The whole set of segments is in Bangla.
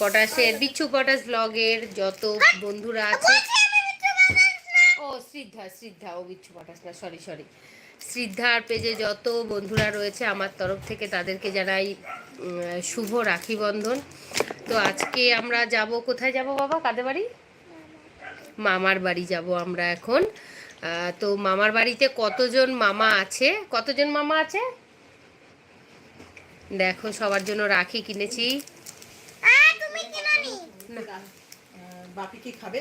পটাশের বিচ্ছু পটাশ ব্লগের যত বন্ধুরা আছে। ও শ্রদ্ধা শ্রদ্ধা ও বিচ্ছু পটাশ না সরি সরি শ্রদ্ধার পেজে যত বন্ধুরা রয়েছে আমার তরফ থেকে তাদেরকে জানাই শুভ রাখি বন্ধন। তো আজকে আমরা যাব কোথায় যাব বাবা? কাদের বাড়ি? মামার বাড়ি যাব আমরা এখন। তো মামার বাড়িতে কতজন মামা আছে? কতজন মামা আছে? দেখো সবার জন্য রাখি কিনেছি। বাপি কি খাবে?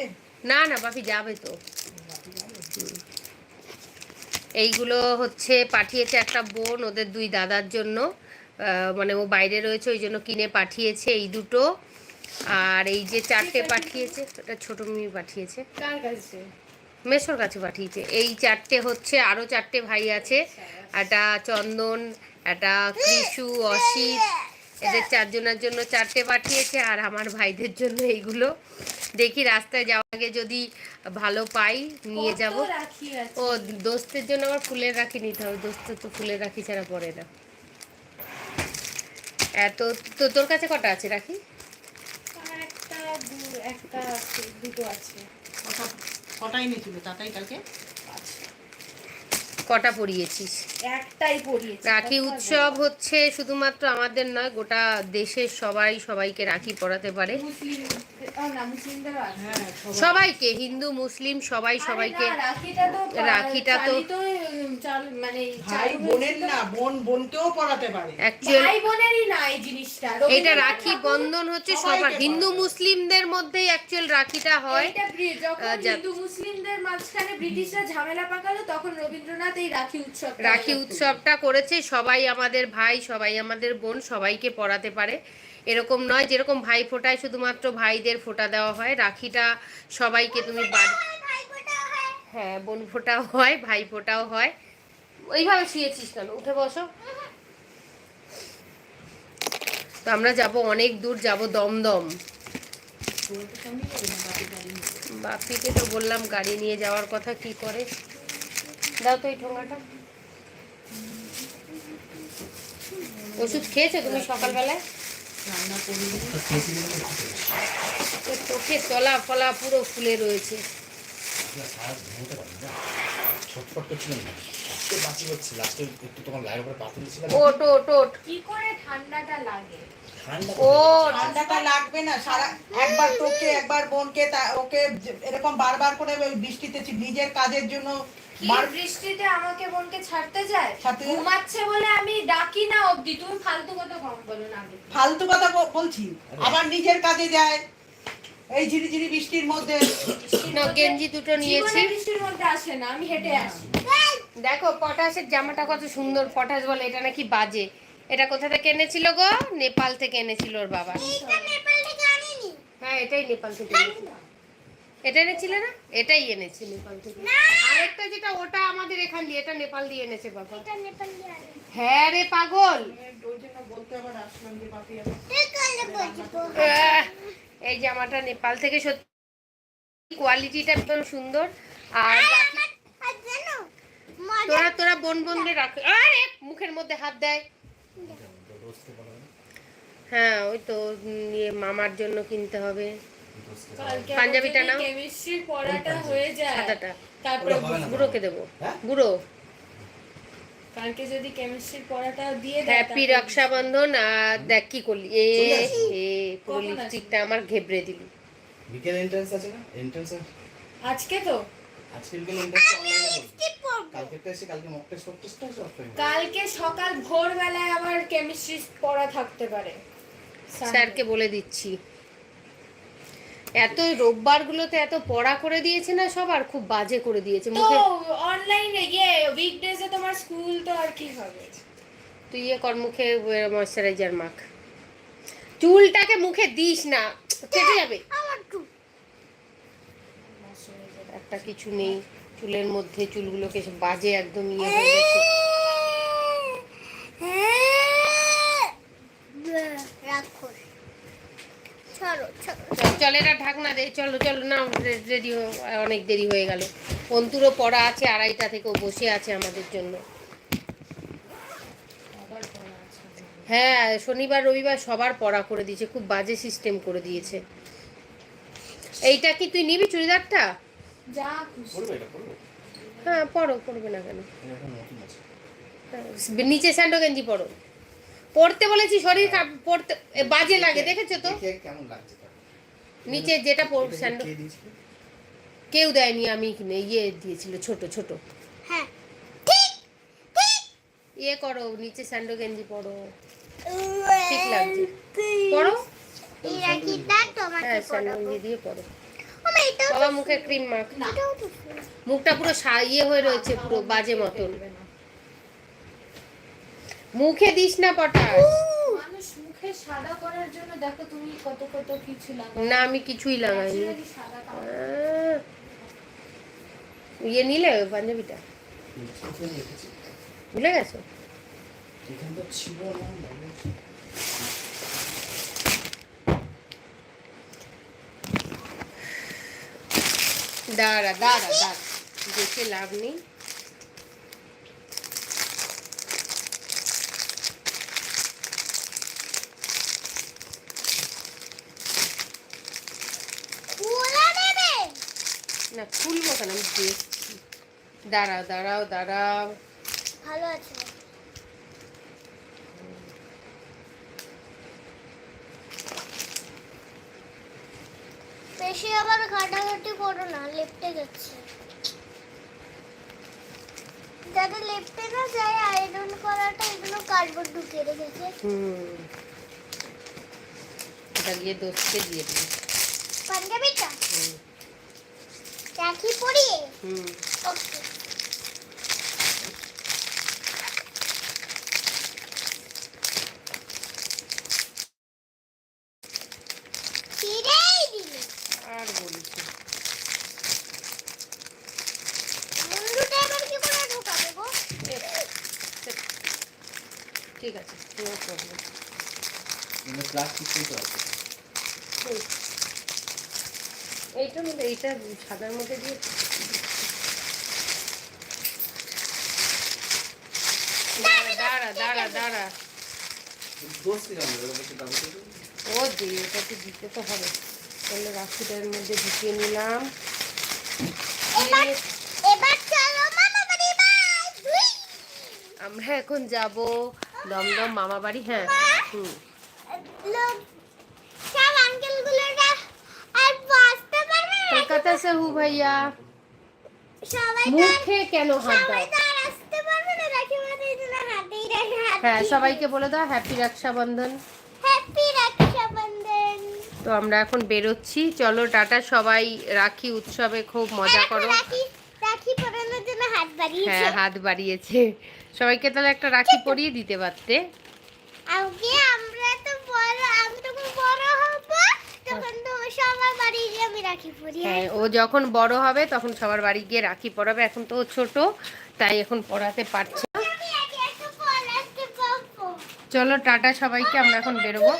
না না বাপি যাবে তো। এইগুলো হচ্ছে পাঠিয়েছে একটা বোন ওদের দুই দাদার জন্য। মানে ও বাইরে রয়েছে ওই জন্য কিনে পাঠিয়েছে এই দুটো। আর এই যে চারটে পাঠিয়েছে এটা ছোট মেয়ে পাঠিয়েছে। মেশোর কাছে পাঠিয়েছে। এই চারটে হচ্ছে আরও চারটে ভাই আছে। একটা চন্দন একটা কৃষু অসিত এদের চারজনের জন্য চারটে পাঠিয়েছে আর আমার ভাইদের জন্য এইগুলো। দেখি রাস্তায় যাওয়ার আগে যদি ভালো পাই নিয়ে যাব। ও দোস্তের জন্য আমার ফুলের রাখি নিতে হবে। দোস্ত তো ফুলের রাখি ছাড়া পড়ে না। এত তো তোর কাছে কটা আছে রাখি? একটা দু- একটা আছে, দুটো আছে। কটাই নিয়েছিল তাতাই কালকে? কটা পড়িয়েছিস একটাই পরিয়েছি। রাখি উৎসব হচ্ছে শুধুমাত্র আমাদের নয় গোটা দেশের সবাই সবাইকে রাখি পড়াতে পারে। হ্যাঁ সবাই- সবাইকে হিন্দু মুসলিম সবাই সবাইকে। রাখিটা তো চাল মানে ভাই চালু বোনের হয়েছিল। না বোন বোনকেও পড়াতে পারে। অ্যাকচুয়ালি ভাই বোনেরই না এই জিনিসটা এটা রাখি বন্ধন হচ্ছে সবার। হিন্দু মুসলিমদের মধ্যেই অ্যাকচুয়াল রাখিটা হয়। হিন্দু মুসলিমদের মাঝখানে ব্রিটিশরা ঝামেলা পাকালো তখন রবীন্দ্রনাথ এই রাখি উৎসব রাখি উৎসবটা করেছে। সবাই আমাদের ভাই সবাই আমাদের বোন সবাইকে পড়াতে পারে। এরকম নয় যেরকম ভাই ফোটায় শুধুমাত্র ভাইদের ফোঁটা দেওয়া হয়। রাখিটা সবাইকে তুমি হ্যাঁ। বোন ফোঁটাও হয় ভাই ফোঁটাও হয়। ওইভাবে শুয়েছিস কেন? উঠে বসো। তো আমরা যাব অনেক দূর যাব দমদম। বাপিকে তো বললাম গাড়ি নিয়ে যাওয়ার কথা কি করে? দাও তো এই ঠোঙাটা। ওষুধ খেয়েছো তুমি সকালবেলায়? চোখে তলা ফলা পুরো ফুলে রয়েছে। ওট ওট ওট। কি করে ঠান্ডাটা লাগে? ও ঠান্ডাটা লাগবে না সারা একবার তোকে একবার বোনকে তা- ওকে এরকম বারবার করে বৃষ্টিতে নিজের কাজের জন্য বৃষ্টিতে আমাকে বোনকে ছাড়তে যায়? ঘুমাচ্ছে বলে আমি ডাকি না অবধি। তুমি ফালতু কথা কম বলো না ফালতু কথা বলছি। আবার নিজের কাজে যায়। এই ঝিরিঝিরি বৃষ্টির মধ্যে। গেঞ্জি দুটো নিয়েছি। বৃষ্টির মধ্যে আসে না আমি হেঁটে আসি। দেখো পটাশের জামাটা কত সুন্দর পটাশ বলে এটা নাকি বাজে। এটা কোথা থেকে এনেছিল গো? নেপাল থেকে এনেছিল ওর বাবা। হ্যাঁ এটাই নেপাল থেকে এনেছিল। এটা এনেছিল না? এটাই এনেছে নেপাল থেকে। আরেকটা যেটা ওটা আমাদের এখান দিয়ে এটা নেপাল দিয়ে এনেছে বাবা। হ্যাঁ রে পাগল। এই জামাটা নেপাল থেকে সত্যি কোয়ালিটিটা একদম সুন্দর। আর তোরা তোরা বোন বোনদের রাখ। আরে মুখের মধ্যে হাত দেয়। হ্যাঁ ওই তো ইয়ে মামার জন্য কিনতে হবে। পাঞ্জাবিটা নাও। কেমিস্ট্রির পড়াটা হয়ে যায় সাদাটা। তারপরে ওটা বুড়োকে দেবো। হ্যাঁ? বুড়ো। কালকে যদি কেমিস্ট্রির পড়াটা দিয়ে দেয় হ্যাপি রক্ষাবন্ধন আর দেখ কি করলি। এ এ পুরো লিপস্টিকটা আমার ঘেবড়ে দিলি। বিকেল এন্ট্রান্স আছে না? এন্ট্রান্স আজকে তো? আজকে বিকেল এন্ট্রান্স কালকে এসে কালকে মক টেস্ট ফক টেস্ট আছে offline এ। কালকে সকাল ভোরবেলায় আবার কেমিস্ট্রি পড়া থাকতে পারে। স্যারকে। বলে দিচ্ছি। এত রোববার গুলোতে এত পড়া করে দিয়েছে না সবার খুব বাজে করে দিয়েছে। মুখে অনলাইনে ইয়ে উইকডেজে তোমার স্কুল তো আর কি হবে? তুই ইয়ে কর মুখে ময়শ্চারাইজার মাখ। চুলটাকে মুখে দিস না কেটে যাবে। একটা কিছু নেই চুলের মধ্যে চুলগুলোকে বাজে একদম ইয়ে হয়ে গেছে চল, চল ঢাকনা দে চলো চলো না রেডি অনেক দেরি হয়ে গেল। অন্তুরও পড়া আছে আড়াইটা থেকে বসে আছে আমাদের জন্য। হ্যাঁ শনিবার রবিবার সবার পড়া করে দিয়েছে খুব বাজে সিস্টেম করে দিয়েছে। এইটা কি তুই নিবি চুড়িদারটা? যা খুশি। পড়বে এটা পড়বে হ্যাঁ পড়ো পড়বে না কেন? হ্যাঁ, নিচে স্যান্ডো গেঞ্জি পরো। পড়তে বলেছি শরীর খারাপ- পড়তে বাজে লাগে দেখেছ তো? কেমন লাগছে নিচে যেটা পর স্যান্ডো কেউ দেয়নি আমি কিনে ইয়ে দিয়েছিল ছোট ছোট। হ্যাঁ। ইয়ে করো নিচে স্যান্ডো গেঞ্জি পরো। ঠিক লাগছে। পরো? হ্যাঁ স্যান্ডো গেঞ্জি দিয়ে পরো। বাবা মুখে ক্রিম। মুখটা পুরো সা- ইয়ে হয়ে রয়েছে পুরো বাজে মতন। মুখে দিস না পটাশ। মুখে সাদা করার জন্য দেখো তুমি কত কত কিছু লাগাও। না আমি কিছুই লাগাইনি। ইয়ে নিলে পাঞ্জাবিটা? ভুলে গেছো। দাঁড়া দাঁড়া দাঁড়া। দেখে লাভ নেই খোলা নেবে না খুলবো কেন? আমি দেখছি। দাঁড়াও দাঁড়াও দাঁড়াও। ভালো আছে। বেশি আবার ঘাটাঘাটি করো না লেপটে যাচ্ছে। যাতে লেপটে না যায় আয়রন করাটা এগুলো কার্ডবোর্ড ঢুকিয়ে রেখেছে। হুম। এটা গিয়ে দোষকে দিয়ে দিই পাঞ্জাবিটা? রাখি পরিয়ে হুম। ওকে। আর বলিস না। ঠিক আছে problem. মানে প্লাস্টিক কিন্তু আছে। হুম। এইটার মধ্যে এইটা সাদার মধ্যে দিয়ে দাঁড়া দাঁড়া দাঁড়া? ও তো দিতে তো হবে। তাহলে রাখিটার মধ্যে ঢুকিয়ে নিলাম। এবার এবার চলো মামা বাড়ি বাই দুই আমরা এখন যাব দমদম মামা বাড়ি হ্যাঁ হুম লোক সব আঙ্কেল গুলোরা আর বাঁচতে পারবে না কলকাতা সে হু ভাইয়া সবাই তো আর- মুখে কেন হাত সবাই দাও তো আর আসতে পারবে না রাখি বাঁধার জন্য হাতেই রাখে হাত হ্যাঁ সবাইকে বলে দাও হ্যাপি রক্ষাবন্ধন। হ্যাপি রক্ষাবন্ধন। তো আমরা এখন বেরোচ্ছি। চলো টাটা সবাই রাখি উৎসবে খুব মজা এখন করো। রাখি রাখি পরানোর জন্য হাত বাড়িয়েছে। হ্যাঁ হাত বাড়িয়েছে। সবাইকে তাহলে একটা রাখি পরিয়ে দিতে পারতে। আমরা তো বড় আমি তখন বড় হব তখন হ্যাঁ ও যখন বড় হবে তখন সবার বাড়ি গিয়ে রাখি পরাবে এখন তো ও ছোট তাই এখন পড়াতে পারছে চলো টাটা সবাইকে আমরা এখন বেরোবো।